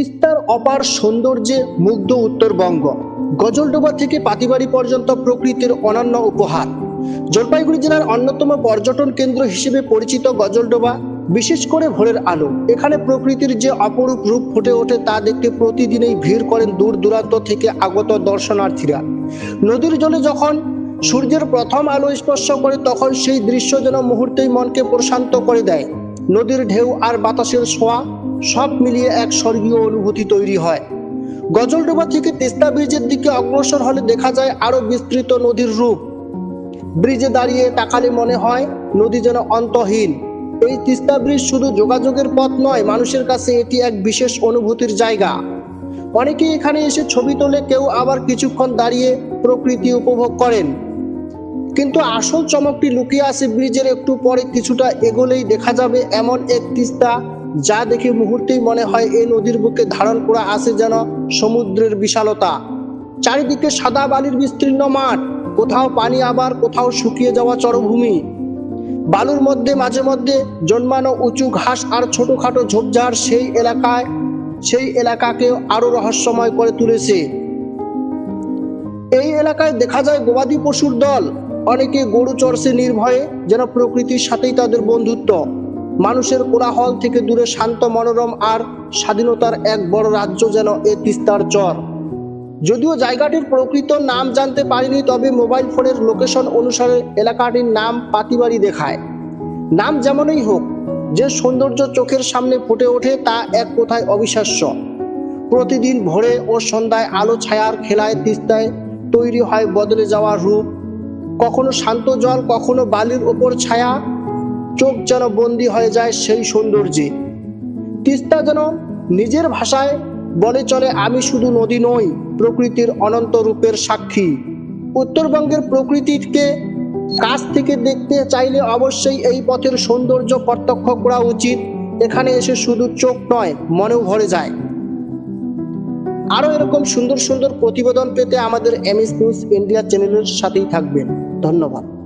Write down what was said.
তিস্তার অপার সৌন্দর্যে মুগ্ধ উত্তরবঙ্গ। গজলডোবা থেকে পাতিবাড়ি পর্যন্ত প্রকৃতির অনন্য উপহার। জলপাইগুড়ি জেলার অন্যতম পর্যটন কেন্দ্র হিসেবে পরিচিত গজলডোবা, বিশেষ করে ভোরের আলো। এখানে প্রকৃতির যে অপরূপ রূপ ফুটে ওঠে তা দেখতে প্রতিদিনই ভিড় করেন দূর দূরান্ত থেকে আগত দর্শনার্থীরা। নদীর জলে যখন সূর্যের প্রথম আলো স্পর্শ করে, তখন সেই দৃশ্য যেন মুহূর্তেই মনকে প্রশান্ত করে দেয়। নদীর ঢেউ আর বাতাসের ছোঁয়া সব মিলিয়ে এক স্বর্গীয় অনুভূতি তৈরি হয়। গজলডোবা থেকে তেস্তা ব্রিজের দিকে অগ্রসর হলে দেখা যায় আরও বিস্তৃত নদীর রূপ। ব্রিজে দাঁড়িয়ে তাকালে মনে হয় নদী যেন অন্তহীন। এই তিস্তা ব্রিজ শুধু যোগাযোগের পথ নয়, মানুষের কাছে এটি এক বিশেষ অনুভূতির জায়গা। অনেকে এখানে এসে ছবি তোলে, কেউ আবার কিছুক্ষণ দাঁড়িয়ে প্রকৃতি উপভোগ করেন। কিন্তু আসল চমকটি লুকিয়ে আছে ব্রিজের একটু পরে, কিছুটা এগোলেই দেখা যাবে এমন এক তিস্তা যা দেখে মুহূর্তেই মনে হয় এই নদীর বুকে ধারণ করা আছে যেন সমুদ্রের বিশালতা। চারিদিকে সাদা বালির বিস্তীর্ণ মাঠ, কোথাও পানি আবার, কোথাও শুকিয়ে যাওয়া চরভূমি। বালুর মধ্যে মাঝে মধ্যে জন্মানো উঁচু ঘাস আর ছোটখাটো ঝোপঝাড় সেই এলাকায়, সেই এলাকাকে আরও রহস্যময় করে তুলেছে। এই এলাকায় দেখা যায় গবাদি পশুর দল। অনেকে গরু চড়ছে নির্ভয়ে, যেন প্রকৃতির সাথেই তাদের বন্ধুত্ব। মানুষের কোলাহল থেকে দূরে শান্ত মনোরম আর স্বাধীনতার এক বড় রাজ্য যেন এ তিস্তার চর। যদিও জায়গাটির প্রকৃত নাম জানতে পারিনি, তবে মোবাইল ফোনের লোকেশন অনুসারে এলাকাটির নাম পাতিবাড়ি দেখায়। নাম যেমনই হোক, যে সৌন্দর্য চোখের সামনে ফুটে ওঠে তা এক কোথায় অবিশ্বাস্য। প্রতিদিন ভোরে ও সন্ধ্যায় আলো ছায়ার খেলায় তিস্তায় তৈরি হয় বদলে যাওয়ার রূপ। কখনো শান্ত জল, কখনো বালির ওপর ছায়া চোখ যেন বন্দি হয়ে যায় সেই সৌন্দর্যে। তিস্তা যেন নিজের ভাষায় বলে চলে, আমি শুধু নদী নই, প্রকৃতির অনন্ত রূপের সাক্ষী। উত্তরবঙ্গের প্রকৃতিকে কাছ থেকে দেখতে চাইলে অবশ্যই এই পথের সৌন্দর্য প্রত্যক্ষ করা উচিত। এখানে এসে শুধু চোখ নয়, মনেও ভরে যায়। আরও এরকম সুন্দর সুন্দর প্রতিবেদন পেতে আমাদের এমএস নিউজ ইন্ডিয়া চ্যানেলের সাথেই থাকবেন। ধন্যবাদ।